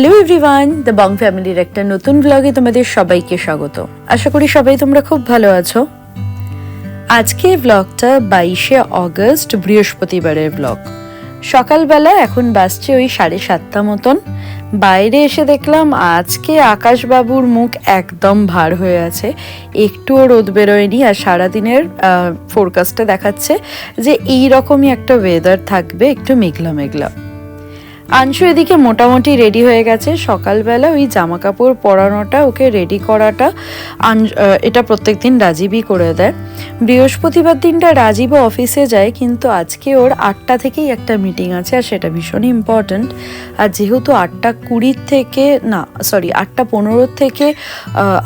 Hello everyone the Bong ফ্যামিলির একটা নতুন ব্লগে তোমাদের সবাইকে স্বাগত। আশা করি সবাই তোমরা খুব ভালো আছো। আজকে ব্লগটা বাইশে অগস্ট বৃহস্পতিবারের ব্লগ সকালবেলা এখন বাসছে ওই সাড়ে সাতটা মতন। বাইরে এসে দেখলাম আজকে আকাশবাবুর মুখ একদম ভার হয়ে আছে। একটুও রোদ বেরোয়নি আর সারাদিনের ফোরকাস্টে দেখাচ্ছে যে এই রকমই একটা ওয়েদার থাকবে, একটু মেঘলা মেঘলা আংশু এদিকে মোটামুটি রেডি হয়ে গেছে। সকালবেলা ওই জামা কাপড় পরানোটা, ওকে রেডি করাটা এটা প্রত্যেকদিন রাজীবই করে দেয়। বৃহস্পতিবার দিনটা রাজীবও অফিসে যায়, কিন্তু আজকে ওর আটটা থেকেই একটা মিটিং আছে, আর সেটা ভীষণ ইম্পর্ট্যান্ট আর যেহেতু আটটা কুড়ির থেকে, না সরি আটটা পনেরোর থেকে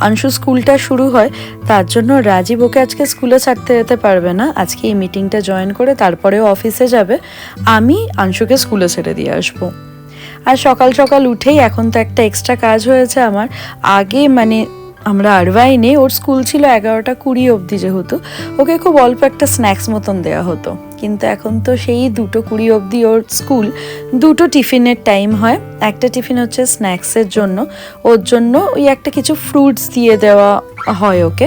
আংশু স্কুলটা শুরু হয়, তার জন্য রাজীব ওকে আজকে স্কুলে ছাড়তে যেতে পারবে না। আজকে এই মিটিংটা জয়েন করে তারপরেও অফিসে যাবে। আমি আংশুকে স্কুলে ছেড়ে দিয়ে আসব। আর সকাল সকাল উঠেই এখন তো একটা এক্সট্রা কাজ হয়েছে আমার। আগে মানে আমরা আরবাইনে, ওর স্কুল ছিল এগারোটা কুড়ি অবধি যেহেতু, ওকে খুব অল্প একটা স্ন্যাক্স মতন দেওয়া হতো। কিন্তু এখন তো সেই দুটো কুড়ি অবধি ওর স্কুল, দুটো টিফিনের টাইম হয়। একটা টিফিন হচ্ছে স্ন্যাক্সের জন্য। ওর জন্য ওই একটা কিছু ফ্রুটস দিয়ে দেওয়া হয় ওকে।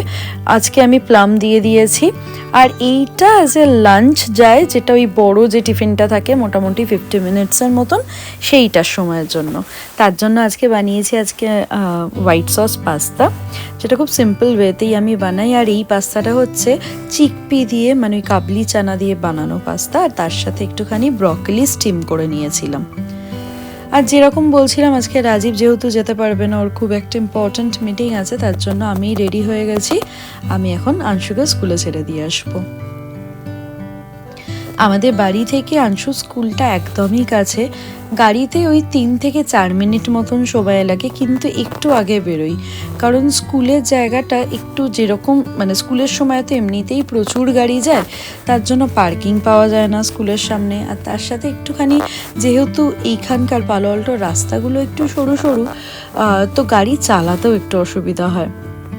আজকে আমি প্লাম দিয়ে দিয়েছি। আর এইটা অ্যাজ এ লাঞ্চ যায়, যেটা ওই বড় যে টিফিনটা থাকে মোটামুটি ফিফটি মিনিটসের মতন, সেইটার সময়ের জন্য। তার জন্য আজকে বানিয়েছি আজকে হোয়াইট সস পাস্তা যেটা খুব সিম্পল ওয়েতেই আমি বানাই। আর এই পাস্তাটা হচ্ছে চিকপি দিয়ে মানে ওই কাবলি চানা দিয়ে বানানো। পাস্তা আর তার সাথে একটুখানি ব্রকলি স্টিম করে নিয়েছিলাম। আর যেরকম বলছিলাম, আজকে রাজীব যেহেতু যেতে পারবে না, ওর খুব একটা ইম্পর্ট্যান্ট মিটিং আছে, তার জন্য আমি রেডি হয়ে গেছি। আমি এখন আংশুকে স্কুলে ছেড়ে দিয়ে আসব। আমাদের বাড়ি থেকে আংশু স্কুলটা একদমই কাছে। গাড়িতে ওই তিন থেকে চার মিনিট মতন সময় লাগে, কিন্তু একটু আগে বেরোই। কারণ স্কুলের জায়গাটা একটু যেরকম মানে স্কুলের সময় তো এমনিতেই প্রচুর গাড়ি যায়, তার জন্য পার্কিং পাওয়া যায় না স্কুলের সামনে। আর তার সাথে একটুখানি যেহেতু এইখানকার পালো আল্টো রাস্তাগুলো একটু সরু সরু তো গাড়ি চালাতেও একটু অসুবিধা হয়।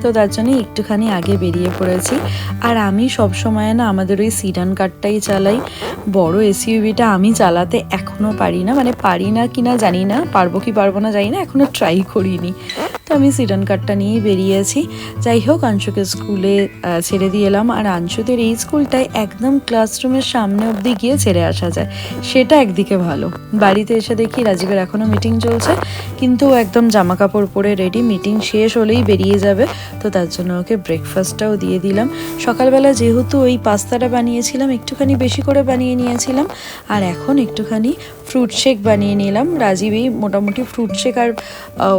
তো তার জন্য একটুখানি আগে বেরিয়ে পড়েছি। আর আমি সব সময় না আমাদের ওই সিডান কারটাই চালাই। বড় এসইউভিটা আমি চালাতে এখনও পারি না। মানে পারি না কি না জানি না। পারব কি পারব না জানি না। এখনও ট্রাই করিনি। তো আমি সিডান কারটা নিয়েই বেরিয়েছি যাই হোক আংশুকে স্কুলে ছেড়ে দিয়ে এলাম। আর আংশুদের এই স্কুলটায় একদম ক্লাসরুমের সামনে অবধি গিয়ে ছেড়ে আসা যায়। সেটা একদিকে ভালো। বাড়িতে এসে দেখি রাজীবের এখনও মিটিং চলছে। কিন্তু একদম জামা কাপড় পরে রেডি মিটিং শেষ হলেই বেরিয়ে যাবে। তো তার জন্য ওকে ব্রেকফাস্টটাও দিয়ে দিলাম। সকালবেলা যেহেতু ওই পাস্তাটা বানিয়েছিলাম, একটুখানি বেশি করে বানিয়ে নিয়েছিলাম। আর এখন একটুখানি ফ্রুট শেক বানিয়ে নিলাম। রাজীবেই মোটামুটি ফ্রুট শেক আর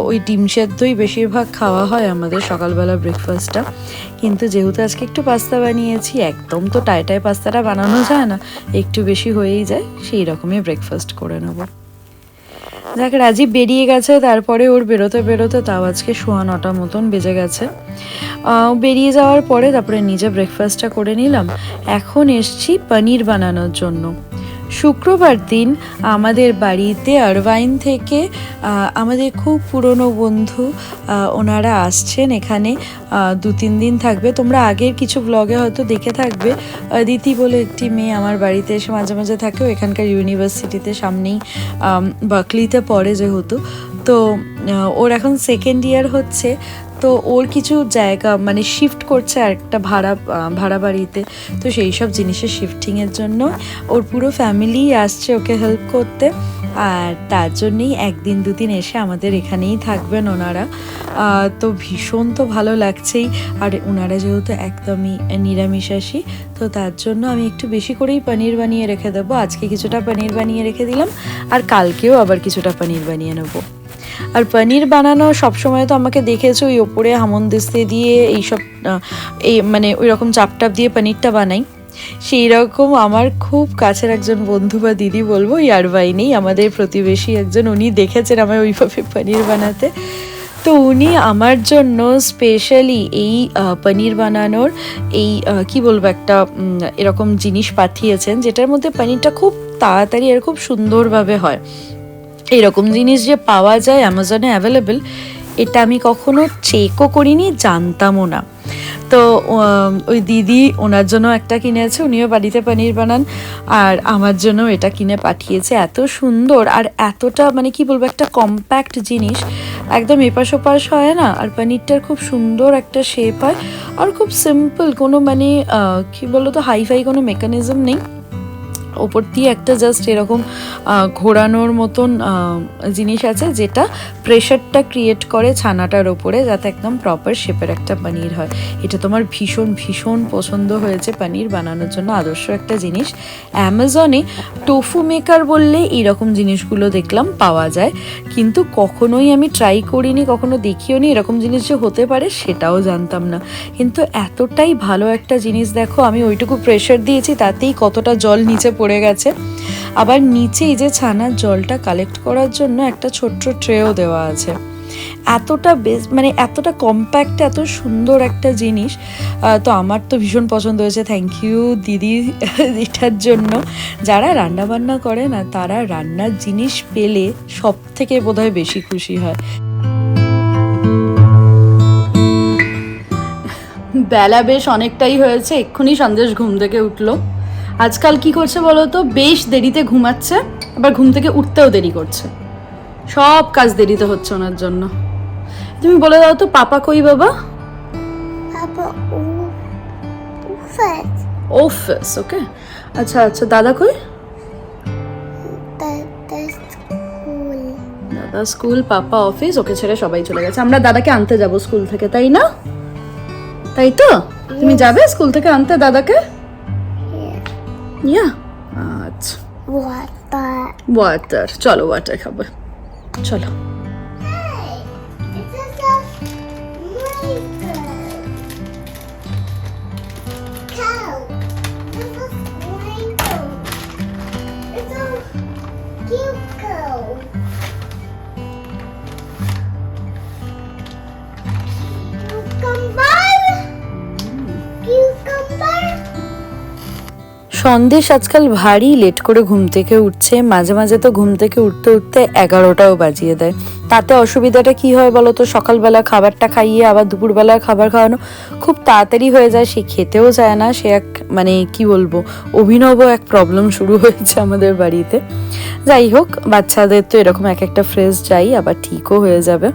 ওই ডিম সেদ্ধই বেশিরভাগ খাওয়া হয় আমাদের সকালবেলা ব্রেকফাস্টটা কিন্তু যেহেতু আজকে একটু পাস্তা বানিয়েছি, একদম তো টাইটাই পাস্তাটা বানানো যায় না, একটু বেশি হয়েই যায়, সেই রকমই ব্রেকফাস্ট করে নেব। যাক, রাজীব বেরিয়ে গেছে, তারপরে ওর বেরোতে বেরোতে তাও আজকে সোয়া নটা মতন বেজে গেছে। বেরিয়ে যাওয়ার পরে তারপরে নিজে ব্রেকফাস্টটা করে নিলাম। এখন এসছি পনির বানানোর জন্য। শুক্রবার দিন আমাদের বাড়িতে আরভাইন থেকে আমাদের খুব পুরনো বন্ধু ওনারা আসছেন এখানে দু তিন দিন থাকবে। তোমরা আগের কিছু ব্লগে হয়তো দেখে থাকবে। দিতি বলে একটি মেয়ে আমার বাড়িতে এসে মাঝে মাঝে থাকে। এখানকার ইউনিভার্সিটিতে সামনেই বাকলিতে পড়ে যেহেতু। তো ওর এখন সেকেন্ড ইয়ার হচ্ছে। তো ওর কিছু জায়গা মানে শিফট করছে আর একটা ভাড়া ভাড়া বাড়িতে। তো সেই সব জিনিসের শিফটিংয়ের জন্য ওর পুরো ফ্যামিলি আসছে ওকে হেল্প করতে। আর তার জন্যেই একদিন দুদিন এসে আমাদের এখানেই থাকবেন ওনারা। তো ভীষণ তো ভালো লাগছেই। আর ওনারা যেহেতু একদমই নিরামিষাশী, তো তার জন্য আমি একটু বেশি করেই পনির বানিয়ে রেখে দেবো। আজকে কিছুটা পনির বানিয়ে রেখে দিলাম। আর কালকেও আবার কিছুটা পনির বানিয়ে নেব। আর পনির বানানো সবসময় তো আমাকে দেখেছ ওই ওপরে হামনদিস্তে দিয়ে এইসব এই মানে ওই রকম চাপটাপ দিয়ে পনিরটা বানাই। সেই রকম আমার খুব কাছের একজন বন্ধু বা দিদি বলব ইয়ারবাই নেই, আমাদের প্রতিবেশী একজন, উনি দেখেছেন আমার ওইভাবে পনির বানাতে। তো উনি আমার জন্য স্পেশালি এই পনির বানানোর এই কি বলব একটা এরকম জিনিস পাঠিয়েছেন, যেটার মধ্যে পনিরটা খুব তাড়াতাড়ি আর খুব সুন্দরভাবে হয়। এরকম জিনিস যে পাওয়া যায় অ্যামাজনে অ্যাভেলেবেল, এটা আমি কখনো চেকও করিনি, জানতামও না। তো ওই দিদি ওনার জন্য একটা কিনেছে, উনিও বাড়িতে পনির বানান, আর আমার জন্য এটা কিনে পাঠিয়েছে। এত সুন্দর আর এতটা মানে কি বলব, একটা কম্প্যাক্ট জিনিস। একদম এপাশ ওপাশ হয় না, আর পনিরটার খুব সুন্দর একটা শেপ হয়, আর খুব সিম্পল কোনো মানে কি বলতো হাইফাই কোনো মেকানিজম নেই। ওপর দিয়ে একটা জাস্ট এরকম ঘোরানোর মতন জিনিস আছে যেটা প্রেশারটা ক্রিয়েট করে ছানাটার ওপরে যাতে একদম প্রপার শেপের একটা পনির হয়। এটা তোমার ভীষণ ভীষণ পছন্দ হয়েছে পনির বানানোর জন্য, আদর্শ একটা জিনিস। অ্যামাজনে টোফু মেকার বললে এইরকম জিনিসগুলো দেখলাম পাওয়া যায়। কিন্তু কখনোই আমি ট্রাই করিনি, কখনো দেখিও নি এরকম জিনিস যে হতে পারে সেটাও জানতাম না। কিন্তু এতটাই ভালো একটা জিনিস দেখো, আমি ওইটুকু প্রেশার দিয়েছি, তাতেই কতটা জল নিচে পড়ে গেছে। আবার নিচে এই যে ছানার জলটা কালেক্ট করার জন্য একটা ছোট্ট ট্রেও দেওয়া আছে। এতটা বেশ মানে এতটা কম্প্যাক্ট এত সুন্দর একটা জিনিস। তো আমার তো ভীষণ পছন্দ হয়েছে। থ্যাংক ইউ দিদি এটার জন্য। যারা রান্না বান্না করে না, তারা রান্নার জিনিস পেলে সব থেকে বোধহয় বেশি খুশি হয়। বেলা বেশ অনেকটাই হয়েছে। এক্ষুনি সন্দেশ ঘুম থেকে উঠল। আজকাল কি করছে বলো তো? বেশ দেরিতে ঘুমাচ্ছে আবার ঘুম থেকে উঠতেও দেরি করছে। সব কাজ দেরিতে হচ্ছে ওনার জন্য। তুমি বলে দাও তো পাপা কই বাবা? Office okay. আচ্ছা আচ্ছা দাদা কই? দাদা স্কুল। পাপা অফিস ওকে ছেড়ে সবাই চলে গেছে। আমরা দাদাকে আনতে যাব স্কুল থেকে তাই না? তাই তো? তুমি যাবে স্কুল থেকে আনতে দাদাকে. ইয়া আচ্ছা Water. ওয়াটার চলো ওয়াটার খাবে চলো সন্দেশ আজকাল ভারী লেট করে ঘুম থেকে উঠছে। মাঝে মাঝে তো ঘুম থেকে উঠতে উঠতে এগারোটাও বাজিয়ে দেয়। তাতে অসুবিধাটা কি হয় বলো তো? সকালবেলা খাবারটা খাইয়ে আবার দুপুরবেলা খাবার খাওয়ানো খুব তাড়াতাড়ি হয়ে যায়, সে খেতেও যায় না। সে এক মানে কি বলব? অভিনব এক প্রবলেম শুরু হয়েছে আমাদের বাড়িতে। যাই হোক, বাচ্চাদের তো এরকম এক একটা ফ্রেশ যাই, আবার ঠিকও হয়ে যাবে।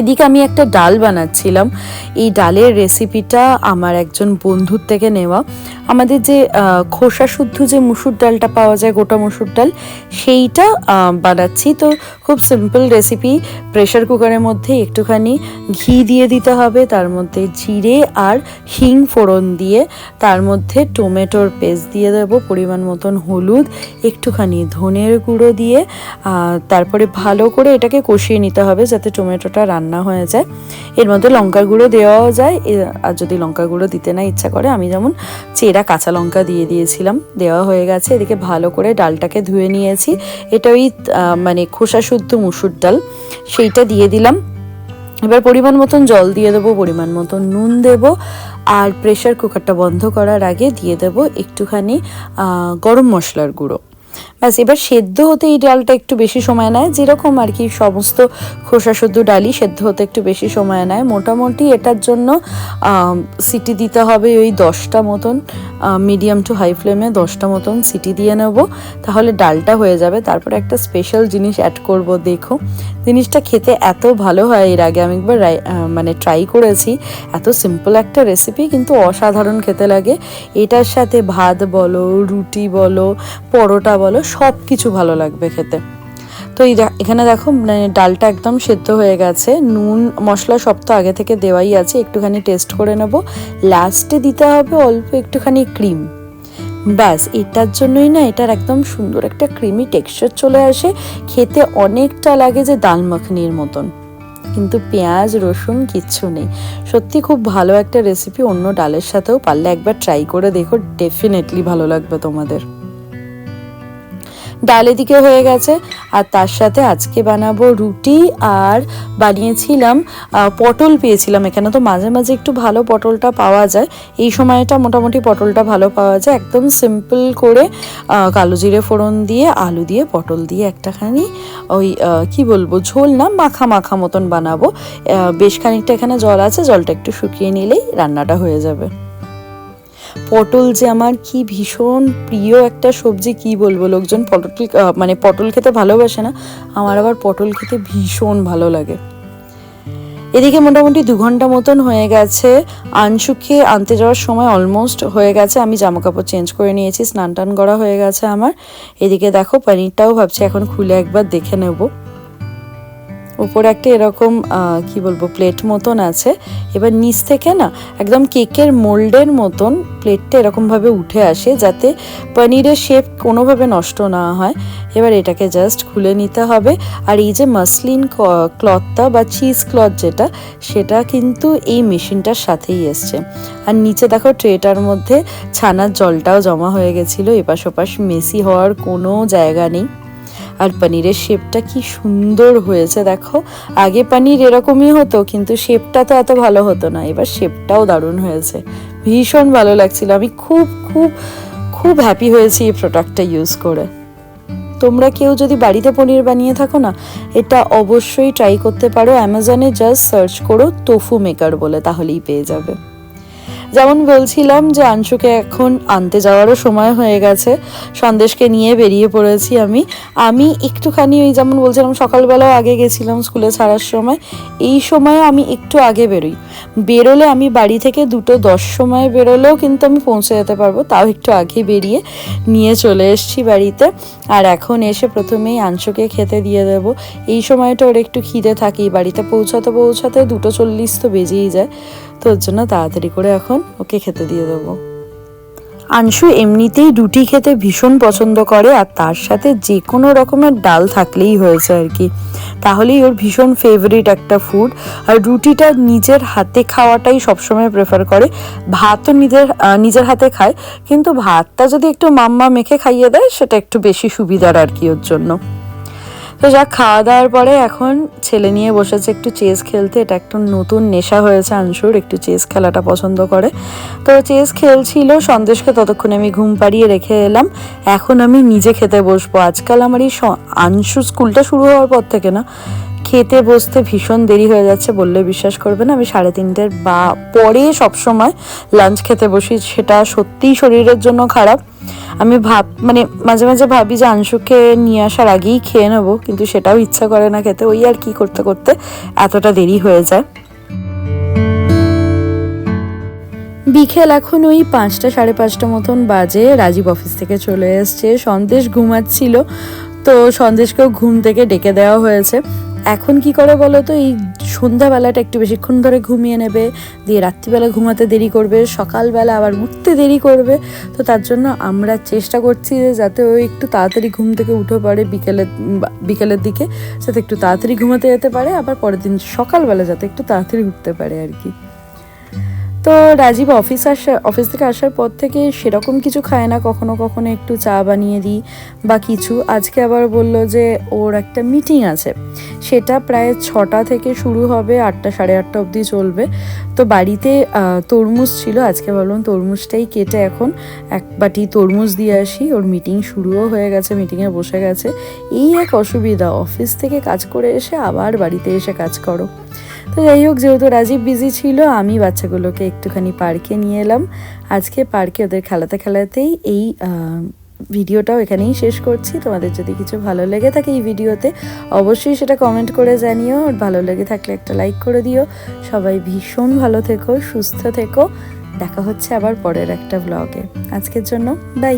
এদিকে আমি একটা ডাল বানাচ্ছিলাম। এই ডালের রেসিপিটা আমার একজন বন্ধুর থেকে নেওয়া। আমাদের যে খোসা শুদ্ধ যে মুসুর ডালটা পাওয়া যায়, গোটা মুসুর ডাল, সেইটা বানাচ্ছি। তো খুব সিম্পল রেসিপি প্রেশার কুকারের মধ্যে একটুখানি ঘি দিয়ে দিতে হবে, তার মধ্যে জিরে আর হিং ফোড়ন দিয়ে, তার মধ্যে টমেটোর পেস্ট দিয়ে দেবো, পরিমাণ মতন হলুদ, একটুখানি ধনের গুঁড়ো দিয়ে তারপরে ভালো করে এটাকে কষিয়ে নিতে হবে যাতে টমেটোটা রান্না হয়ে যায়। এর মধ্যে লঙ্কার গুঁড়ো দেওয়াও যায় আর যদি লঙ্কার গুঁড়ো দিতে না ইচ্ছা করে, আমি যেমন চেরা কাঁচা লঙ্কা দিয়ে দিয়েছিলাম, দেওয়া হয়ে গেছে, এদিকে ভালো করে ডালটাকে ধুয়ে নিয়েছি। এটা ওই মানে খোসা শুদ্ধ মুসুর ডাল, সেইটা দিয়ে দিলাম। এবার পরিমাণ মতন জল দিয়ে দেবো, পরিমাণ মতন নুন দেব, আর প্রেশার কুকারটা বন্ধ করার আগে দিয়ে দেব একটুখানি গরম মশলার গুঁড়ো। ব্যাস, এবার সেদ্ধ হতে এই ডালটা একটু বেশি সময় নেয়। যেরকম আর কি সমস্ত খোসা শুদ্ধ ডালই সেদ্ধ হতে একটু বেশি সময় নেয়। মোটামুটি এটার জন্য সিটি দিতে হবে ওই দশটা মতন মিডিয়াম টু হাই ফ্লেমে দশটা মতন সিটি দিয়ে নেব। তাহলে ডালটা হয়ে যাবে। তারপরে একটা স্পেশাল জিনিস অ্যাড করব, দেখো। জিনিসটা খেতে এত ভালো হয়, এর আগে আমি একবার মানে ট্রাই করেছি। এত সিম্পল একটা রেসিপি কিন্তু অসাধারণ খেতে লাগে। এটার সাথে ভাত বলো, রুটি বলো, পরোটা বলো সব কিছু ভালো লাগবে খেতে। তো এই এখানে দেখো মানে ডালটা একদম সেদ্ধ হয়ে গেছে। নুন, মশলা সব তো আগে থেকে দেওয়াই আছে, একটুখানি টেস্ট করে নেব। লাস্টে দিতে হবে অল্প একটুখানি ক্রিম ব্যাস, এটার জন্যই না এটার একদম সুন্দর একটা ক্রিমি টেক্সচার চলে আসে। খেতে অনেকটা লাগে যে দাল মাখনির মতন। কিন্তু পেঁয়াজ, রসুন কিচ্ছু নেই। সত্যি খুব ভালো একটা রেসিপি অন্য ডালের সাথেও পারলে একবার ট্রাই করে দেখো ডেফিনেটলি ভালো লাগবে তোমাদের। ডাল এদিকে হয়ে গেছে। আর তার সাথে আজকে বানাবো রুটি আর বানিয়েছিলাম পটল পেয়েছিলাম এখানে। তো মাঝে মাঝে একটু ভালো পটলটা পাওয়া যায়। এই সময়টা মোটামুটি পটলটা ভালো পাওয়া যায়। একদম সিম্পল করে কালো জিরে ফোড়ন দিয়ে, আলু দিয়ে, পটল দিয়ে একটাখানি ওই কি বলব, ঝোল না, মাখা মাখা মতন বানাবো। বেশ খানিকটা এখানে জল আছে, জলটা একটু শুকিয়ে নিলেই রান্নাটা হয়ে যাবে। পটল যে আমার কি ভীষণ প্রিয় একটা সবজি, কি বলব? লোকজন পটল মানে পটল খেতে ভালোবাসে না, আমার আবার পটল খেতে ভীষণ ভালো লাগে। এদিকে মোটামুটি দু ঘণ্টা মতন হয়ে গেছে। আংশুকে আনতে যাওয়ার সময় অলমোস্ট হয়ে গেছে। আমি জামা কাপড় চেঞ্জ করে নিয়েছি স্নান টান করা হয়ে গেছে আমার। এদিকে দেখো, পনিরটাও ভাবছি এখন খুলে একবার দেখে নেব। উপরে একটা এরকম কি বলব প্লেট মতন আছে। এবার নিচ থেকে না, একদম কেকের মোল্ডের মতন প্লেটটা এরকমভাবে উঠে আসে যাতে পনিরের শেপ কোনোভাবে নষ্ট না হয়। এবার এটাকে জাস্ট খুলে নিতে হবে। আর এই যে মাসলিন ক্লথটা বা চিজ ক্লথ যেটা, সেটা কিন্তু এই মেশিনটার সাথেই এসছে। আর নিচে দেখো ট্রেটার মধ্যে ছানার জলটাও জমা হয়ে গেছিল। এপাশ ওপাশ মেসি হওয়ার কোনো জায়গা নেই। আর পনিরের শেপটা কি সুন্দর হয়েছে, দেখো। আগে পনির এরকমই হতো, কিন্তু শেপটা তো এত ভালো হতো না। এবার শেপটাও দারুণ হয়েছে। ভীষণ ভালো লাগছিল। আমি খুব খুব খুব হ্যাপি হয়েছি এই প্রোডাক্টটা ইউজ করে। তোমরা কেউ যদি বাড়িতে পনির বানিয়ে থাকো না, এটা অবশ্যই ট্রাই করতে পারো। অ্যামাজনে জাস্ট সার্চ করো তোফু মেকার বলে, তাহলেই পেয়ে যাবে। যেমন বলছিলাম যে আংশুকে এখন আনতে যাওয়ারও সময় হয়ে গেছে। সন্দেশকে নিয়ে বেরিয়ে পড়েছি আমি। আমি একটুখানি ওই যেমন বলছিলাম, সকালবেলাও আগে গেছিলাম স্কুলে ছাড়ার সময়। এই সময় আমি একটু আগে বেরোই। বেরোলে আমি বাড়ি থেকে দুটো দশ সময় বেরোলেও কিন্তু আমি পৌঁছে যেতে পারব, তাও একটু আগে বেরিয়ে নিয়ে চলে এসছি বাড়িতে। আর এখন এসে প্রথমেই আংশকে খেতে দিয়ে দেব। এই সময়টা ওর একটু খিদে থাকেই বাড়িতে পৌঁছাতে পৌঁছাতে দুটো চল্লিশ তো বেজেই যায়। তো ওর জন্য তাড়াতাড়ি করে এখন ওকে খেতে দিয়ে দেবো। আংশু এমনিতেই রুটি খেতে ভীষণ পছন্দ করে আর তার সাথে যে কোনো রকমের ডাল থাকলেই হয়েছে আর কি। তাহলেই ওর ভীষণ ফেভারিট একটা ফুড আর রুটিটা নিজের হাতে খাওয়াটাই সবসময় প্রেফার করে। ভাতও নিজের নিজের হাতে খায়। কিন্তু ভাতটা যদি একটু মাম্মা মেখে খাইয়ে দেয়, সেটা একটু বেশি সুবিধার আর কি ওর জন্য। তো যা খাওয়া দাওয়ার পরে এখন ছেলে নিয়ে বসেছে একটু চেস খেলতে। এটা একটু নতুন নেশা হয়েছে আনসুর, একটু চেস খেলাটা পছন্দ করে। তো চেস খেলছিল, সন্দেশকে ততক্ষণে আমি ঘুম পাড়িয়ে রেখে এলাম। এখন আমি নিজে খেতে বসবো। আজকাল আমার এই স- আংশু স্কুলটা শুরু হওয়ার পর থেকে না, খেতে বসতে ভীষণ দেরি হয়ে যাচ্ছে বললে বিশ্বাস করবে না। আমি সাড়ে তিনটের বা, পরে সবসময় লাঞ্চ খেতে বসি, সেটা সত্যিই শরীরের জন্য খারাপ। আমি ভাব মানে মাঝে মাঝে ভাবি যে আংশুকে নিয়ে আসার আগেই খেয়ে নেব, কিন্তু সেটাও ইচ্ছা করে না খেতে। ওই আর কি করতে করতে এতটা দেরি হয়ে যায়। বিকেল এখন ওই পাঁচটা, সাড়ে পাঁচটা মতন বাজে। রাজীব অফিস থেকে চলে এসছে। সন্দেশ ঘুমাচ্ছিল। তো সন্দেশকেও ঘুম থেকে ডেকে দেওয়া হয়েছে। এখন কি করে বলো তো? এই সন্ধ্যাবেলাটা একটু বেশিক্ষণ ধরে ঘুমিয়ে নেবে, দিয়ে রাত্রিবেলা ঘুমাতে দেরি করবে, সকালবেলা আবার উঠতে দেরি করবে। তো তার জন্য আমরা চেষ্টা করছি যে যাতে ও একটু তাড়াতাড়ি ঘুম থেকে উঠে পারে বিকেলের বিকেলের দিকে, যাতে একটু তাড়াতাড়ি ঘুমাতে যেতে পারে, আবার পরের দিন সকালবেলা যাতে একটু তাড়াতাড়ি উঠতে পারে আর কি। তো রাজীব অফিস আসা অফিস থেকে আসার পর থেকে সেরকম কিছু খায় না, কখনো কখনো একটু চা বানিয়ে দিই বা কিছু। আজকে আবার বলল যে ওর একটা মিটিং আছে, সেটা প্রায় ছটা থেকে শুরু হবে, আটটা সাড়ে আটটা অবধি চলবে। তো বাড়িতে তরমুজ ছিল, আজকে ভাবলাম তরমুজটাই কেটে এখন এক বাটি তরমুজ দিয়ে আসি। ওর মিটিং শুরুও হয়ে গেছে মিটিংয়ে বসে গেছে। এই এক অসুবিধা অফিস থেকে কাজ করে এসে আবার বাড়িতে এসে কাজ করো। তো যাই হোক, যেহেতু রাজীব বিজি ছিল, আমি বাচ্চাগুলোকে একটুখানি পার্কে নিয়ে এলাম। আজকে পার্কে ওদের খেলাতে খেলাতেই এই ভিডিওটাও এখানেই শেষ করছি। তোমাদের যদি কিছু ভালো লেগে থাকে এই ভিডিওতে, অবশ্যই সেটা কমেন্ট করে জানিও। ভালো লেগে থাকলে একটা লাইক করে দিও। সবাই ভীষণ ভালো থেকো, সুস্থ থেকো। দেখা হচ্ছে আবার পরের একটা ব্লগে আজকের জন্য বাই